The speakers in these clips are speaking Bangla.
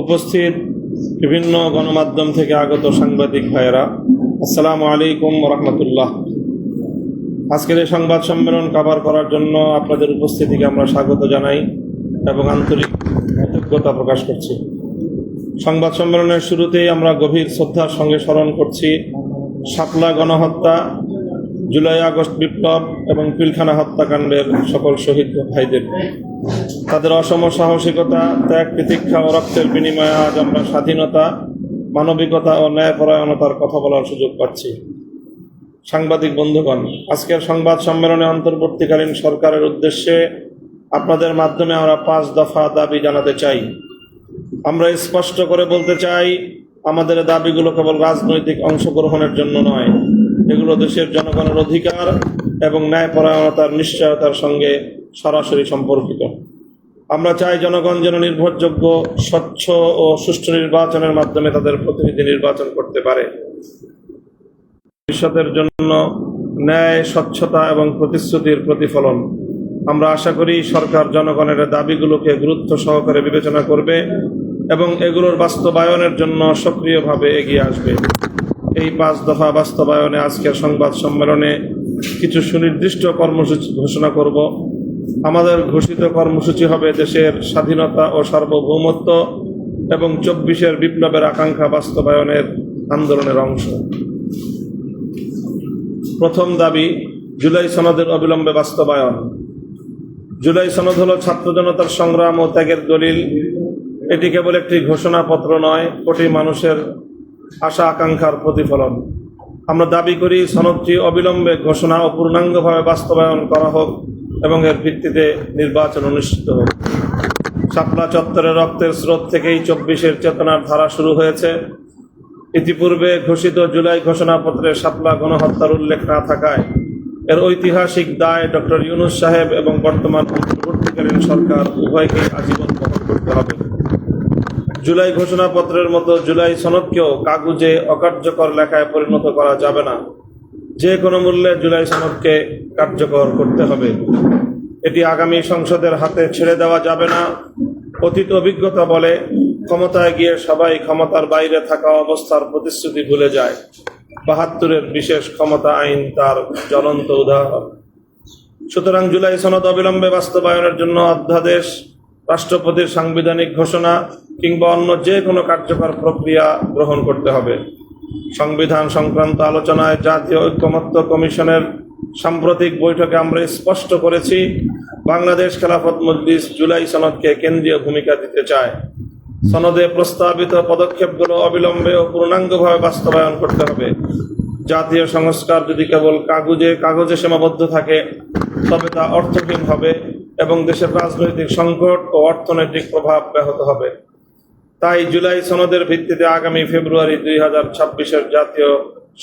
উপস্থিত বিভিন্ন গণমাধ্যম থেকে আগত সাংবাদিক ভাইয়েরা, আসসালামু আলাইকুম রহমতুল্লাহ। আজকের এই সংবাদ সম্মেলন কভার করার জন্য আপনাদের উপস্থিতিকে আমরা স্বাগত জানাই এবং আন্তরিক কৃতজ্ঞতা প্রকাশ করছি। সংবাদ সম্মেলনের শুরুতেই আমরা গভীর শ্রদ্ধার সঙ্গে স্মরণ করছি, শাপলা গণহত্যা জুলাই, আগস্ট বিপ্লব এবং পিলখানা হত্যাকাণ্ডের সকল শহীদ ভাইদের। তাদের অসম সাহসিকতা, ত্যাগ, প্রতীক্ষা ও রক্তের বিনিময়ে আজ আমরা স্বাধীনতা, মানবিকতা ও ন্যায়পরায়ণতার কথা বলার সুযোগ পাচ্ছি। সাংবাদিক বন্ধুগণ, আজকের সংবাদ সম্মেলনে অন্তর্বর্তীকালীন সরকারের উদ্দেশ্যে আপনাদের মাধ্যমে আমরা পাঁচ দফা দাবি জানাতে চাই। আমরা স্পষ্ট করে বলতে চাই, আমাদের দাবিগুলো কেবল রাজনৈতিক অংশগ্রহণের জন্য নয় এগুলো দেশের জনগণের অধিকার এবং ন্যায়পরায়ণতার নিশ্চয়তার সঙ্গে সরাসরি সম্পর্কিত। আমরা চাই জনগণ যেন নির্ভরযোগ্য, স্বচ্ছ ও সুষ্ঠু নির্বাচনের মাধ্যমে তাদের প্রতিনিধি নির্বাচন করতে পারে। ভবিষ্যতের জন্য ন্যায়, স্বচ্ছতা এবং প্রতিশ্রুতির প্রতিফলন। আমরা আশা করি সরকার জনগণের দাবিগুলোকে গুরুত্ব সহকারে বিবেচনা করবে এবং এগুলোর বাস্তবায়নের জন্য সক্রিয়ভাবে এগিয়ে আসবে। এই পাঁচ দফা বাস্তবায়নে আজকের সংবাদ সম্মেলনে কিছু সুনির্দিষ্ট কর্মসূচি ঘোষণা করব। আমাদের ঘোষিত কর্মসূচি হবে দেশের স্বাধীনতা ও সার্বভৌমত্ব এবং চব্বিশের বিপ্লবের আকাঙ্ক্ষা বাস্তবায়নের আন্দোলনের অংশ। প্রথম দাবি, জুলাই সনদের অবিলম্বে বাস্তবায়ন। জুলাই সনদ হল ছাত্র জনতার সংগ্রাম ও ত্যাগের দলিল। এটি কেবল একটি ঘোষণাপত্র নয়, কোটি মানুষের আশা আকাঙ্ক্ষার প্রতিফলন। আমরা দাবি করি সনদটি অবিলম্বে ঘোষণা ও পূর্ণাঙ্গভাবে বাস্তবায়ন করা হোক এবং এর ভিত্তিতে নির্বাচন অনুষ্ঠিত হোক। শাপলা চত্বরে রক্তের স্রোত থেকেই চব্বিশের চেতনার ধারা শুরু হয়েছে। ইতিপূর্বে ঘোষিত জুলাই ঘোষণাপত্রে শাপলা গণহত্যার উল্লেখ না থাকায় এর ঐতিহাসিক দায় ডক্টর ইউনুস সাহেব এবং বর্তমান অন্তর্বর্তীকালীন সরকার উভয়কে আজীবন বহন করতে হবে। জুলাই ঘোষণাপত্রের মতো জুলাই সনদকেও কাগুজে অকার্যকর লেখায় পরিণত করা যাবে না। যে কোনো মূল্যে জুলাই সনদকে কার্যকর করতে হবে। এটি আগামী সংসদের হাতে ছেড়ে দেওয়া যাবে না। অতীত অভিজ্ঞতা বলে ক্ষমতায় গিয়ে সবাই ক্ষমতার বাইরে থাকা অবস্থার প্রতিশ্রুতি ভুলে যায়। বাহাত্তরের বিশেষ ক্ষমতা আইন তার জ্বলন্ত উদাহরণ। সুতরাং জুলাই সনদ অবিলম্বে বাস্তবায়নের জন্য অধ্যাদেশ রাষ্ট্রপতির সাংবিধানিক ঘোষণা কিংবা অন্য যে কোনো কার্যকর প্রক্রিয়া গ্রহণ করতে হবে। সংবিধান সংক্রান্ত আলোচনায় জাতীয় ঐক্যমত্য কমিশনের সাম্প্রতিক বৈঠকে আমরা স্পষ্ট করেছি, বাংলাদেশ খেলাফত মজলিস জুলাই সনদকে কেন্দ্রীয় ভূমিকা দিতে চায়। সনদে প্রস্তাবিত পদক্ষেপগুলো অবিলম্বে ও পূর্ণাঙ্গভাবে বাস্তবায়ন করতে হবে। জাতীয় সংস্কার যদি কেবল কাগজে কাগজে সীমাবদ্ধ থাকে, তবে তা অর্থহীন হবে। এবং দেশের রাজনৈতিক সংকট ও অর্থনৈতিক প্রভাব ব্যাহত হবে। তাই জুলাই সনদের ভিত্তিতে আগামী ফেব্রুয়ারি দুই হাজার ছাব্বিশের জাতীয়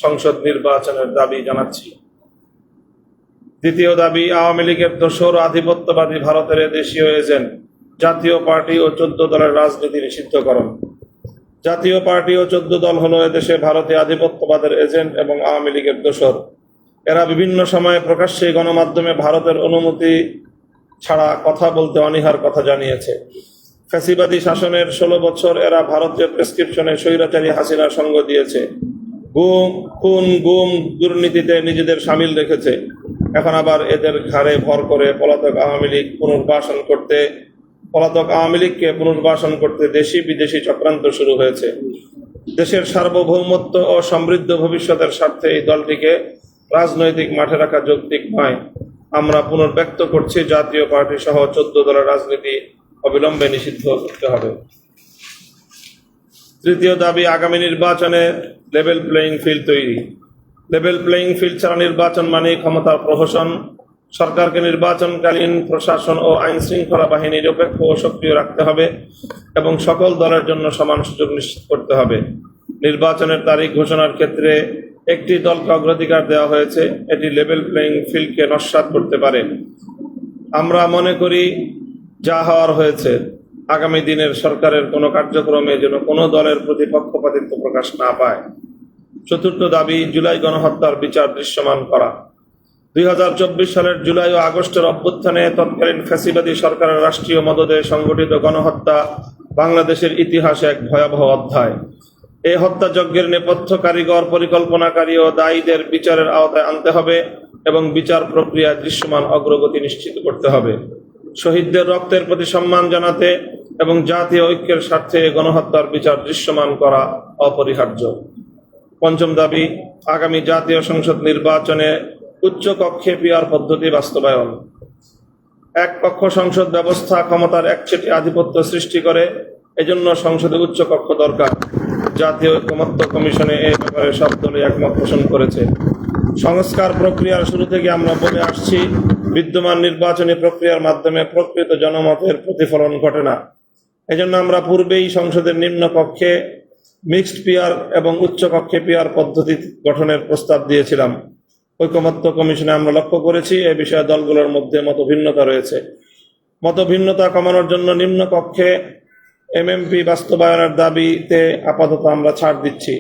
সংসদ নির্বাচনের দাবি জানাচ্ছি। দ্বিতীয় দাবি, আওয়ামী লীগের দোসর আধিপত্যবাদী ভারতের দেশীয় এজেন্ট, জাতীয় পার্টি ও চোদ্দ দলের রাজনীতি নিষিদ্ধকরণ। জাতীয় পার্টি ও চোদ্দ দল হলো এদেশে ভারতীয় আধিপত্যবাদের এজেন্ট এবং আওয়ামী লীগের দোসর। এরা বিভিন্ন সময়ে প্রকাশ্যে গণমাধ্যমে ভারতের অনুমতি ছাড়া কথা বলতে অনীহার কথা জানিয়েছে। ফ্যাসিবাদী শাসনের ষোলো বছর এরা ভারতীয় প্রেসক্রিপশনে স্বৈরাচারী হাসিনার সঙ্গ দিয়েছে। গুম, খুন, গুম দুর্নীতিতে নিজেদের সামিল রেখেছে। এখন আবার এদের ঘাড়ে ভর করে পলাতক আওয়ামী লীগ পুনর্বাসন করতে পলাতক আওয়ামী লীগকে পুনর্বাসন করতে দেশি বিদেশি চক্রান্ত শুরু হয়েছে। দেশের সার্বভৌমত্ব ও সমৃদ্ধ ভবিষ্যতের স্বার্থে এই দলটিকে রাজনৈতিক মাঠে রাখা যৌক্তিক নয়। আমরা পুনর্ব্যক্ত করছি, জাতীয় পার্টি সহ চোদ্দ দলের রাজনীতি অবিলম্বে নিষিদ্ধ করতে হবে। তৃতীয় দাবি, আগামী নির্বাচনে লেভেল প্লেয়িং ফিল্ড তৈরি। লেভেল প্লেয়িং ফিল্ড ছাড়া নির্বাচন মানে ক্ষমতার প্রহসন। সরকারকে নির্বাচনকালীন প্রশাসন ও আইন শৃঙ্খলা বাহিনী নিরপেক্ষ ও সক্রিয় রাখতে হবে এবং সকল দলের জন্য সমান সুযোগ নিশ্চিত করতে হবে। নির্বাচনের তারিখ ঘোষণার ক্ষেত্রে একটি দলকে অগ্রাধিকার দেওয়া হয়েছে, এটি লেভেল প্লেয়িং ফিল্ডকে নস্বাত করতে পারে। আমরা মনে করি যা হওয়ার হয়েছে, আগামী দিনের সরকারের কোনো কার্যক্রমে যেন কোনো দলের প্রতি পক্ষপাতিত্ব প্রকাশ না পায়। চতুর্থ দাবি, জুলাই গণহত্যার বিচার দৃশ্যমান করা। দুই হাজার চব্বিশ সালের জুলাই ও আগস্টের অভ্যুত্থানে তৎকালীন ফ্যাসিবাদী সরকারের রাষ্ট্রীয় মদদে সংগঠিত গণহত্যা বাংলাদেশের ইতিহাসে এক ভয়াবহ অধ্যায়। এই হত্যাযজ্ঞের নেপথ্য কারিগর, পরিকল্পনাকারী ও দায়ীদের বিচারের আওতায় আনতে হবে এবং বিচার প্রক্রিয়া দৃশ্যমান অগ্রগতি নিশ্চিত করতে হবে। শহীদদের রক্তের প্রতি সম্মান জানাতে এবং জাতীয় ঐক্যের স্বার্থে গণহত্যার বিচার দৃশ্যমান করা অপরিহার্য। পঞ্চম দাবি, আগামী জাতীয় সংসদ নির্বাচনে উচ্চ কক্ষে পিয়ার পদ্ধতি বাস্তবায়ন। এক কক্ষ সংসদ ব্যবস্থা ক্ষমতার একচেটি আধিপত্য সৃষ্টি করে, এজন্য সংসদে উচ্চ কক্ষ দরকার। জাতীয় ঐকমত্য কমিশনে এই ব্যাপারে সব দলই একমত পোষণ করেছে। সংস্কার প্রক্রিয়ার শুরু থেকে আমরা বলে আসছি, বিদ্যমান নির্বাচনী প্রক্রিয়ার মাধ্যমে প্রকৃত জনমতের প্রতিফলন ঘটে না। এজন্য আমরা পূর্বেই সংসদের নিম্ন কক্ষে মিক্সড পিয়ার এবং উচ্চ কক্ষে পিয়ার পদ্ধতি গঠনের প্রস্তাব দিয়েছিলাম। ঐকমত্য কমিশনে আমরা লক্ষ্য করেছি, এ বিষয়ে দলগুলোর মধ্যে মতভিন্নতা রয়েছে। মতভিন্নতা কমানোর জন্য নিম্ন কক্ষে এমএমপি বাস্তবায়নের দাবিতে আপাতত আমরা ছাড় দিচ্ছি।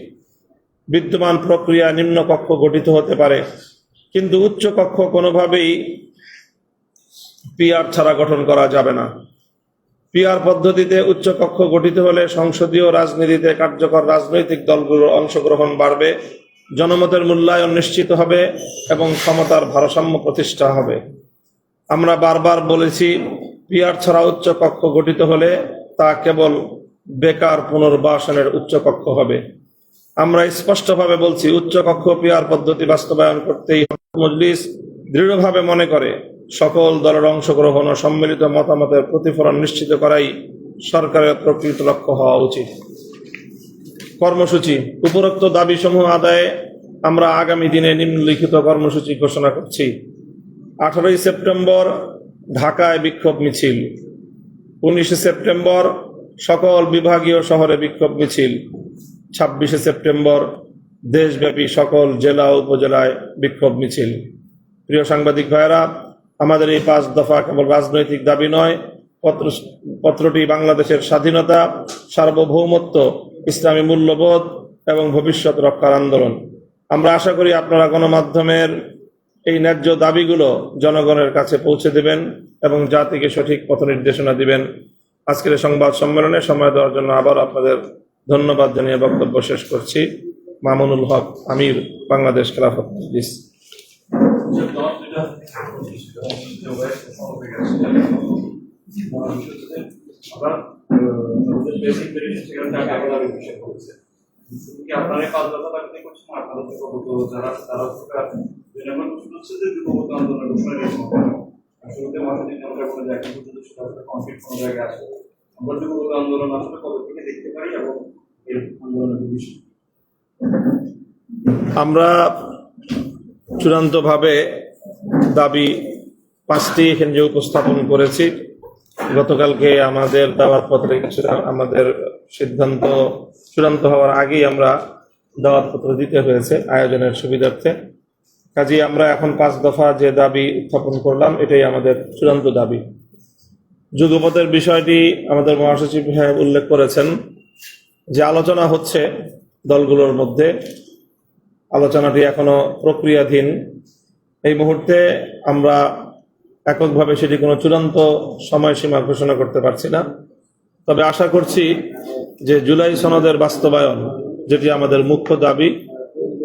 বিদ্যমান প্রক্রিয়া নিম্ন কক্ষ গঠিত হতে পারে, কিন্তু উচ্চ কক্ষ কোনোভাবেই পিআর ছাড়া গঠন করা যাবে না। পিআর পদ্ধতিতে উচ্চ কক্ষ গঠিত হলে সংসদীয় রাজনীতিতে কার্যকর রাজনৈতিক দলগুলোর অংশগ্রহণ বাড়বে, জনমতের মূল্যায়ন নিশ্চিত হবে এবং ক্ষমতার ভারসাম্য প্রতিষ্ঠা হবে। আমরা বারবার বলেছি পিআর ছাড়া উচ্চ কক্ষ গঠিত হলে তা কেবল বেকার পুনর্বাসনের উচ্চ কক্ষ হবে। আমরা স্পষ্টভাবে বলছি উচ্চ কক্ষ পিআর পদ্ধতি বাস্তবায়ন করতেই মজলিস দৃঢ়ভাবে মনে করে, সকল দলের অংশগ্রহণ ও সম্মিলিত মতামতের প্রতিফলন নিশ্চিত করাই সরকারের প্রকৃত লক্ষ্য হওয়া উচিত। কর্মসূচি, উপরোক্ত দাবিসমূহ আদায়ে আমরা আগামী দিনে নিম্নলিখিত কর্মসূচি ঘোষণা করছি। আঠারোই সেপ্টেম্বর ঢাকায় বিক্ষোভ মিছিল। উনিশে সেপ্টেম্বর সকল বিভাগীয় শহরে বিক্ষোভ মিছিল। ছাব্বিশে সেপ্টেম্বর দেশব্যাপী সকল জেলা উপজেলায় বিক্ষোভ মিছিল। প্রিয় সাংবাদিক ভাইয়েরা, আমাদের এই পাঁচ দফা কেবল রাজনৈতিক দাবি নয়, পত্র পত্রটি বাংলাদেশের স্বাধীনতা, সার্বভৌমত্ব, ইসলামী মূল্যবোধ এবং ভবিষ্যৎ রক্ষার আন্দোলন। আমরা আশা করি আপনারা গণমাধ্যমের এই ন্যায্য দাবিগুলো জনগণের কাছে পৌঁছে দেবেন। এবং জাতিকে সঠিক পথ নির্দেশনা দিবেন। আজকের সংবাদ সম্মেলনে সময় দেওয়ার জন্য আবার আপনাদের ধন্যবাদ জানিয়ে বক্তব্য শেষ করছি। মামুনুল হক, আমির, বাংলাদেশ খেলাফত মজলিস। পাঁচ দফা দাবিতে করছেন আপনারা তো কত যারা তারা সরকার জনগণ শুনছে যে যুবক আন্দোলনের ঘোষণা দিয়েছে আসলে মাঠে আমরা কোনো জায়গায় কনফ্লিক্ট কোনো জায়গায় আসে আমরা আন্দোলন আসলে কত থেকে দেখতে পারি এবং এই আন্দোলনের আমরা চূড়ান্তভাবে দাবি পাঁচটি এখানে যে উপস্থাপন করেছি। গতকালকে আমাদের দাওয়াত পত্রে আমাদের সিদ্ধান্ত চূড়ান্ত হওয়ার আগেই আমরা দাওয়াত পত্র দিতে হয়েছে আয়োজনের সুবিধার্থে। কাজেই আমরা এখন পাঁচ দফা যে দাবি উত্থাপন করলাম, এটাই আমাদের চূড়ান্ত দাবি। যুগপথের বিষয়টি আমাদের মহাসচিব সাহেব উল্লেখ করেছেন যে আলোচনা হচ্ছে দলগুলোর মধ্যে। আলোচনাটি এখনও প্রক্রিয়াধীন। এই মুহূর্তে আমরা এককভাবে সেটি কোনো চূড়ান্ত সময়সীমা ঘোষণা করতে পারছি না। তবে আশা করছি যে জুলাই সনদের বাস্তবায়ন, যেটি আমাদের মুখ্য দাবি,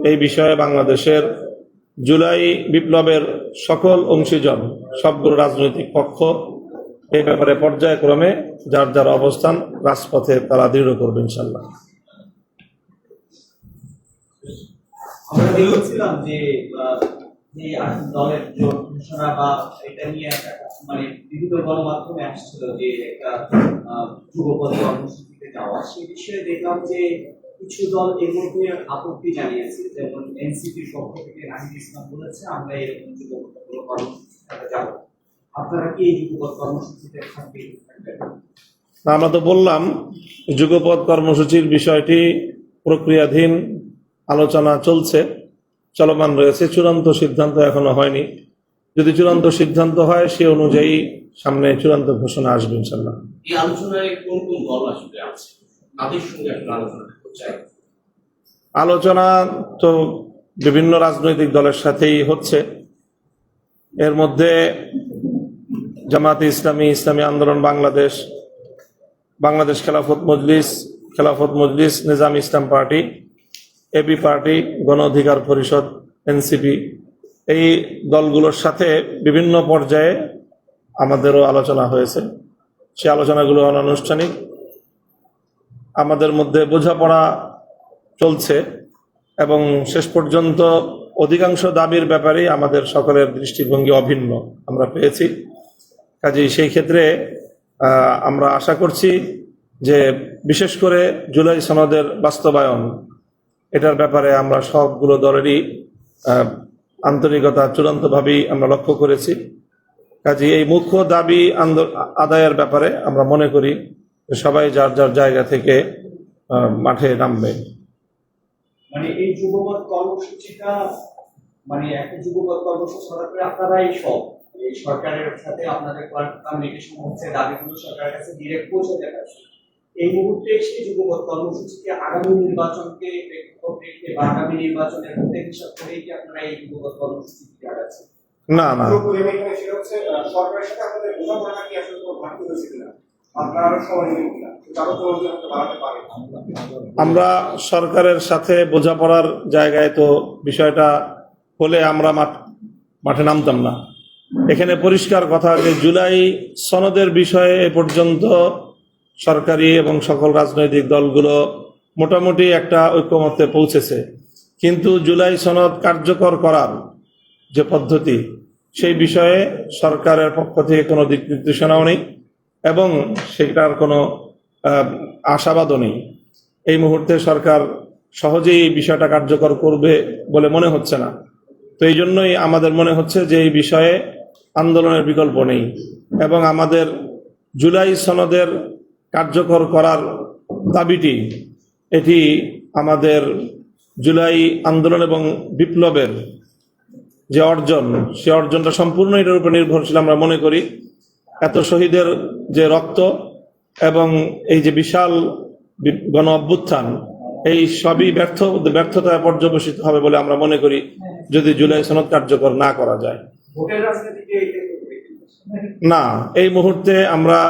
এই বিষয়ে বাংলাদেশের জুলাই বিপ্লবের সকল অংশীজন, সবগুলো রাজনৈতিক পক্ষ এই ব্যাপারে পর্যায়ক্রমে যার যার অবস্থান রাজপথে তারা দৃঢ় করবে ইনশাল্লাহ আমরা মানে দেখলাম যে কিছু দল এর মধ্যে আপত্তি জানিয়েছে যেমন এনসিপির পক্ষ থেকে নাহিদ ইসলাম বলেছে আমরা এরকম যুগপথ কর্মসূচিতে যাব। আপনারা কি এই যুগপথ কর্মসূচিতে থাকবেন? আমরা তো বললাম যুগপৎ কর্মসূচির বিষয়টি প্রক্রিয়াধীন আলোচনা চলছে চলমান রয়েছে চূড়ান্ত সিদ্ধান্ত এখনও হয়নি। যদি চূড়ান্ত সিদ্ধান্ত হয় সে অনুযায়ী সামনে চূড়ান্ত ঘোষণা আসবে ইনশাল্লাহ এই আলোচনায় কোন কোন দল আসলে আছে তাদের সঙ্গে আলোচনা। আলোচনা তো বিভিন্ন রাজনৈতিক দলের সাথেই হচ্ছে। এর মধ্যে জামাতে ইসলামী ইসলামী আন্দোলন, Bangladesh Bangladesh Khelafat Majlis Khelafat Majlis, Nizam Islam party AB party, Gono Odhikar Parishad NCP এই দলগুলোর সাথে বিভিন্ন পর্যায়ে আমাদেরও আলোচনা হয়েছে। সে আলোচনাগুলো অনানুষ্ঠানিক। আমাদের মধ্যে বোঝাপড়া চলছে এবং শেষ পর্যন্ত অধিকাংশ দাবির ব্যাপারেই আমাদের সকলের দৃষ্টিভঙ্গি অভিন্ন আমরা পেয়েছি। কাজেই সেই ক্ষেত্রে আমরা আশা করছি যে বিশেষ করে জুলাই সনদের বাস্তবায়ন, এটার ব্যাপারে আমরা সবগুলো দলেরই আন্তরিকতা চূড়ান্তভাবেই আমরা লক্ষ্য করেছি। কাজে এই মুখ্য দাবি আদায়ের ব্যাপারে আমরা মনে করি সবাই যার যার জায়গা থেকে আহ, মাঠে নামবে। মানে এই কর্মসূচিটা মানে একটা কর্মসূচি সব। এই সরকারের সাথে আপনাদের কমিউনিকেশন হচ্ছে দাবিগুলো সরকারের কাছে ডিরেক্ট পৌঁছে দেওয়া এই মুহূর্তে সেই কর্মসূচিকে আগামী নির্বাচনকে প্রেক্ষাপট রেখে বা আগামী নির্বাচনের মধ্যে হিসাব করেই কি আপনারা এই কর্মসূচি আগাচ্ছেন? না না। সরকারের সাথে আপনাদের বোঝাপড়াটা কি আসলে কোনো ঘাটতি হয়েছে কিনা? আমরা সরকারের সাথে বোঝাপড়ার জায়গায় তো বিষয়টা হলে আমরা মাঠ- নামতাম না। এখানে পরিষ্কার কথা যে জুলাই সনদের বিষয়ে এ পর্যন্ত সরকারি এবং সকল রাজনৈতিক দলগুলো মোটামুটি একটা ঐক্যমত্যে পৌঁছেছে। কিন্তু জুলাই সনদ কার্যকর করার যে পদ্ধতি, সেই বিষয়ে সরকারের পক্ষ থেকে কোনো দিক নির্দেশনাও নেই। এবং সেটার কোনো আশাবাদও নেই। এই মুহূর্তে সরকার সহজেই এই বিষয়টা কার্যকর করবে বলে মনে হচ্ছে না। তো এই জন্যই আমাদের মনে হচ্ছে যে এই বিষয়ে আন্দোলনের বিকল্প নেই এবং আমাদের জুলাই সনদের কার্যকর করার দাবিটি, এটি আমাদের জুলাই আন্দোলন এবং বিপ্লবের যে অর্জন, সে অর্জনটা সম্পূর্ণ এটার উপর নির্ভরশীল আমরা মনে করি। এত শহীদের যে রক্ত এবং এই যে বিশাল গণ অভ্যুত্থান এই সবই ব্যর্থ ব্যর্থতায় পর্যবেসিত হবে বলে আমরা মনে করি যদি জুলাই সনদ কার্যকর না করা যায়। না এই মুহূর্তে আমরা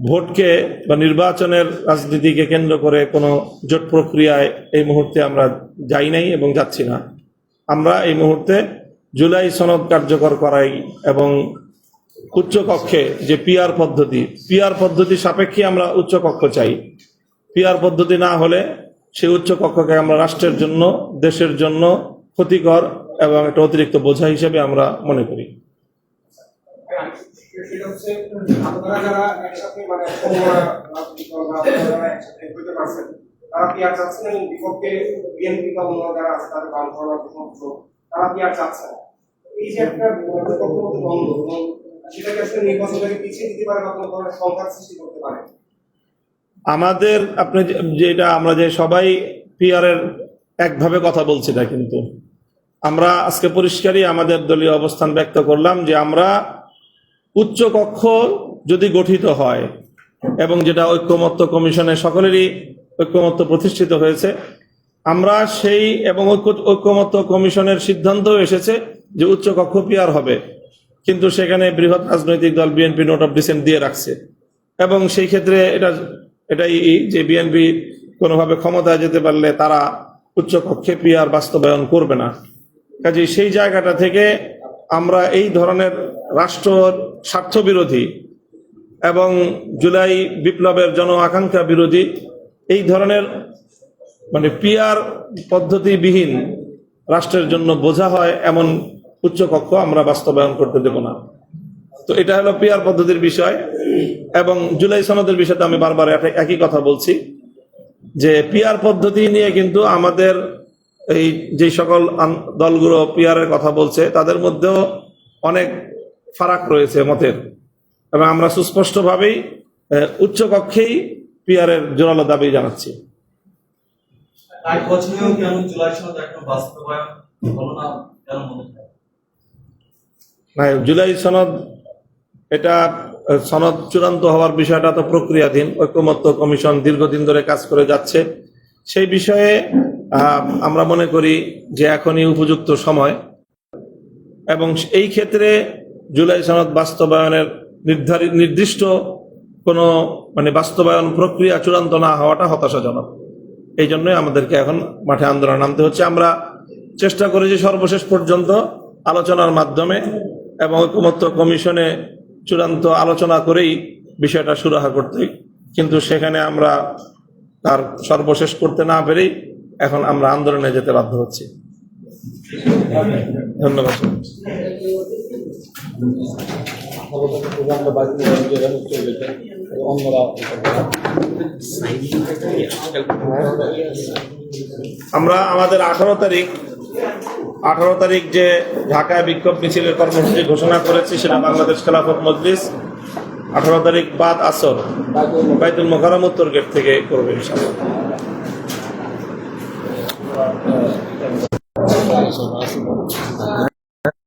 ভোটকে বা নির্বাচনের রাজনীতিকে কেন্দ্র করে কোনো জোট প্রক্রিয়ায় এই মুহূর্তে আমরা যাই নাই এবং যাচ্ছি না। আমরা এই মুহূর্তে জুলাই সনদ কার্যকর করাই এবং উচ্চ কক্ষে যে পিয়ার পদ্ধতি পিআর পদ্ধতি সাপেক্ষে আমরা উচ্চ কক্ষ চাই পিয়ার পদ্ধতি না হলে সেই উচ্চ কক্ষকে আমরা রাষ্ট্রের জন্য, দেশের জন্য ক্ষতিকর এবং একটা অতিরিক্ত বোঝা হিসেবে আমরা মনে করি। তারা কি আর চাচ্ছে এই যে একটা এবং সেটাকে আসলে নির্বাচনটাকে পিছিয়ে দিতে পারে বা কোনো ধরনের সংঘাত সৃষ্টি করতে পারে? আমাদের, আপনি যেটা আমরা যে সবাই পিআরের একভাবে কথা বলছি না কিন্তু। আমরা আজকে পরিষ্কারই আমাদের দলীয় অবস্থান ব্যক্ত করলাম যে আমরা উচ্চ কক্ষ যদি গঠিত হয় এবং যেটা ঐক্যমত্য কমিশনে সকলেরই ঐক্যমত্য প্রতিষ্ঠিত হয়েছে, আমরা সেই এবং ঐক্য, ঐক্যমত্য কমিশনের সিদ্ধান্ত এসেছে যে উচ্চ কক্ষ পিআর হবে। কিন্তু সেখানে বৃহৎ রাজনৈতিক দল বিএনপি নোট অফ ডিসেন্ট দিয়ে রাখছে। এবং সেই ক্ষেত্রে এটা, এটাই যে বিএনপি কোনোভাবে ক্ষমতায় যেতে পারলে তারা উচ্চকক্ষে পিয়ার বাস্তবায়ন করবে না। কাজে সেই জায়গাটা থেকে আমরা এই ধরনের রাষ্ট্র স্বার্থ বিরোধী এবং জুলাই বিপ্লবের জন আকাঙ্ক্ষা বিরোধী এই ধরনের মানে পিয়ার পদ্ধতিবিহীন রাষ্ট্রের জন্য বোঝা হয় এমন উচ্চকক্ষ আমরা বাস্তবায়ন করতে দেব না। তো এটা হলো পিয়ার পদ্ধতির বিষয় এবং জুলাই সনদের বিষয়তে আমি বারবার এক- একই কথা বলছি যে পিয়ার পদ্ধতি নিয়ে কিন্তু আমাদের এই যে সকল দলগুলো পিয়ারের কথা বলছে, তাদের মধ্যেও অনেক ফারাক রয়েছে মতের। এবং আমরা সুস্পষ্টভাবেই উচ্চকক্ষেই পিয়ারের জোরালো দাবি জানাচ্ছি। জুলাই সনদ বাস্তবায়ন হলো না, কেন না জুলাই সনদ, এটা সনদ চূড়ান্ত হওয়ার বিষয়টা তো প্রক্রিয়াধীন, ঐক্যমত্য কমিশন দীর্ঘদিন ধরে কাজ করে যাচ্ছে। সেই বিষয়ে আমরা মনে করি যে এখনই উপযুক্ত সময়। এবং এই ক্ষেত্রে জুলাই সনদ বাস্তবায়নের নির্ধারিত নির্দিষ্ট কোনো মানে বাস্তবায়ন প্রক্রিয়া চূড়ান্ত না হওয়াটা হতাশাজনক। এই জন্যই আমাদেরকে এখন মাঠে আন্দোলন নামতে হচ্ছে। আমরা চেষ্টা করেছি সর্বশেষ পর্যন্ত আলোচনার মাধ্যমে এবং ঐকমত্য কমিশনে চূড়ান্ত আলোচনা করেই বিষয়টা সুরাহা করতে। কিন্তু সেখানে আমরা তার সর্বশেষ করতে না পেরেই এখন আমরা আন্দোলনে যেতে বাধ্য হচ্ছি। ধন্যবাদ। আমরা আমাদের আঠারো তারিখ আঠারো তারিখ যে ঢাকায় বিক্ষোভ মিছিলের কর্মসূচি ঘোষণা করেছি, সেটা বাংলাদেশ খেলাফত মজলিস। আঠারো তারিখ বাদ আসর, বাইতুল মোকারম উত্তর গেট থেকে করবে